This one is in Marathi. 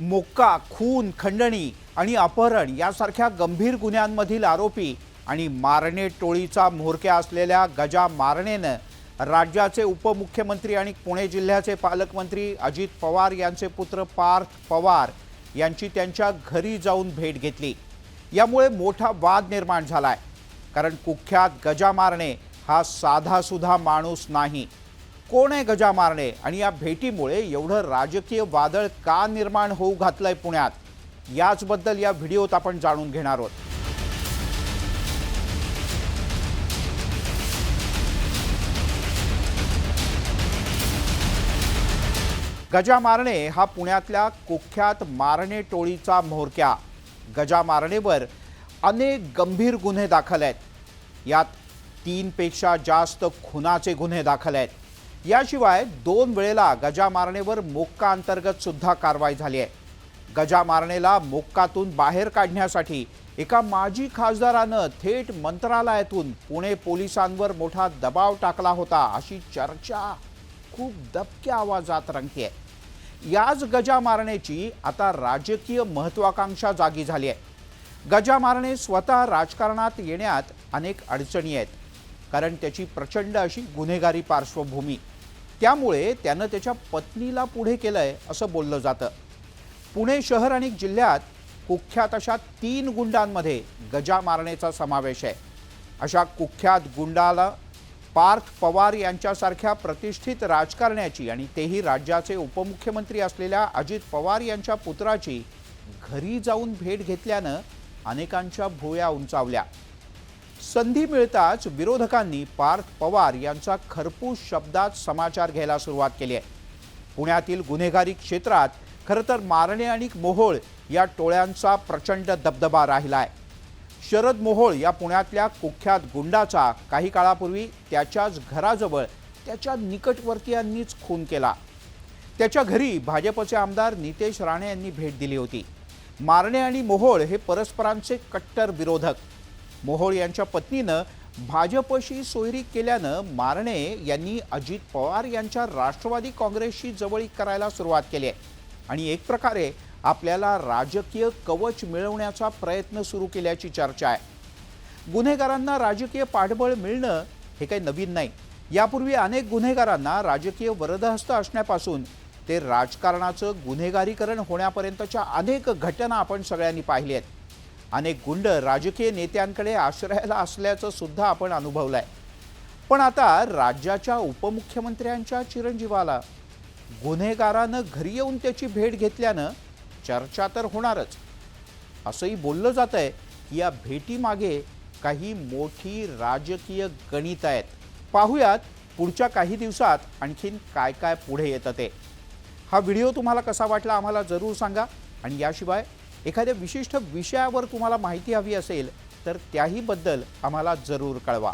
मोक्का खून खंडणी आणि अपहरण यासारख्या गंभीर गुन्ह्यांमधील आरोपी आणि मारणे टोळीचा म्होरक्या असलेल्या गजा मारणेनं राज्याचे उपमुख्यमंत्री आणि पुणे जिल्ह्याचे पालकमंत्री अजित पवार यांचे पुत्र पार्थ पवार यांची त्यांच्या घरी जाऊन भेट घेतली. यामुळे मोठा वाद निर्माण झाला आहे कारण कुख्यात गजा मारणे हा साधासुधा माणूस नाही. कोण आहे गजा मारणे? आणि या भेटीमुळे एवढं राजकीय वादळ का निर्माण होऊ घातलंय पुण्यात? याचबद्दल या व्हिडिओत आपण जाणून घेणार आहोत. गजा मारणे हा पुण्यातल्या कुख्यात मारणे टोळीचा म्होरक्या. गजा मारणेवर अनेक गंभीर गुन्हे दाखल आहेत. यात तीनपेक्षा जास्त खुनाचे गुन्हे दाखल आहेत. याशिवाय दोन वेळेला गजा मारणेवर मोक्का अंतर्गत सुद्धा कारवाई झाली आहे. गजा मारणेला मोक्कातून बाहेर काढण्यासाठी एका माजी खासदारानं थेट मंत्रालयातून पुणे पोलिसांवर मोठा दबाव टाकला होता अशी चर्चा खूप दबक्या आवाजात रंगते याच गजा मारण्याची आता राजकीय महत्वाकांक्षा जागी झाली आहे. गजा मारणे स्वतः राजकारणात येण्यात अनेक अडचणी आहेत कारण त्याची प्रचंड अशी गुन्हेगारी पार्श्वभूमी. त्यामुळे त्यानं त्याच्या पत्नीला पुढे केलं आहे असं बोललं जातं. पुणे शहर आणि जिल्ह्यात कुख्यात अशा तीन गुंडांमध्ये गजा मारण्याचा समावेश आहे. अशा कुख्यात गुंडाला पार्थ पवार यांच्यासारख्या प्रतिष्ठित राजकारण्याची आणि तेही राज्याचे उपमुख्यमंत्री असलेल्या अजित पवार यांच्या पुत्राची घरी जाऊन भेट घेतल्यानं अनेकांच्या भुया उंचावल्या. संधी मिळताच विरोधकांनी पार्थ पवार यांचा खरपूस शब्दात समाचार घ्यायला सुरुवात केली आहे. पुण्यातील गुन्हेगारी क्षेत्रात खरं तर मारणे आणि मोहोळ या टोळ्यांचा प्रचंड दबदबा राहिला आहे. शरद मोहोळ या पुण्यातल्या कुख्यात गुंडाचा काही काळापूर्वी त्याच्याच घराजवळ त्याच्या निकटवर्तीयांनीच खून केला. त्याच्या घरी भाजपचे आमदार नितेश राणे यांनी भेट दिली होती. मारणे आणि मोहोळ हे परस्परांचे कट्टर विरोधक. मोहोळ यांच्या पत्नीनं भाजपशी सोयरी केल्यानं मारणे यांनी अजित पवार यांच्या राष्ट्रवादी काँग्रेसशी जवळीक करायला सुरुवात केली आहे. आणि एक प्रकारे आपल्याला राजकीय कवच मिळवण्याचा प्रयत्न सुरू केल्याची चर्चा आहे. गुन्हेगारांना राजकीय पाठबळ मिळणं हे काही नवीन नाही. यापूर्वी अनेक गुन्हेगारांना राजकीय वरदहस्त असण्यापासून ते राजकारणाचं गुन्हेगारीकरण होण्यापर्यंतच्या अनेक घटना आपण सगळ्यांनी पाहिल्या आहेत. अनेक गुंड राजकीय नेत्यांकडे आश्रयाला असल्याचं सुद्धा आपण अनुभवलं आहे पण आता राज्याच्या उपमुख्यमंत्र्यांच्या चिरंजीवाला गुन्हेगारानं घरी येऊन त्याची भेट घेतल्यानं चर्चा तर होणारच. असंही बोललं जात आहे की या भेटीमागे काही मोठी राजकीय गणित आहेत. पाहूयात पुढच्या काही दिवसात आणखीन काय काय पुढे येतं ते. हा व्हिडिओ तुम्हाला कसा वाटला आम्हाला जरूर सांगा आणि याशिवाय एखाद्या विशिष्ट विषयावर तुम्हाला माहिती हवी असेल तर त्याहीबद्दल आम्हाला जरूर कळवा.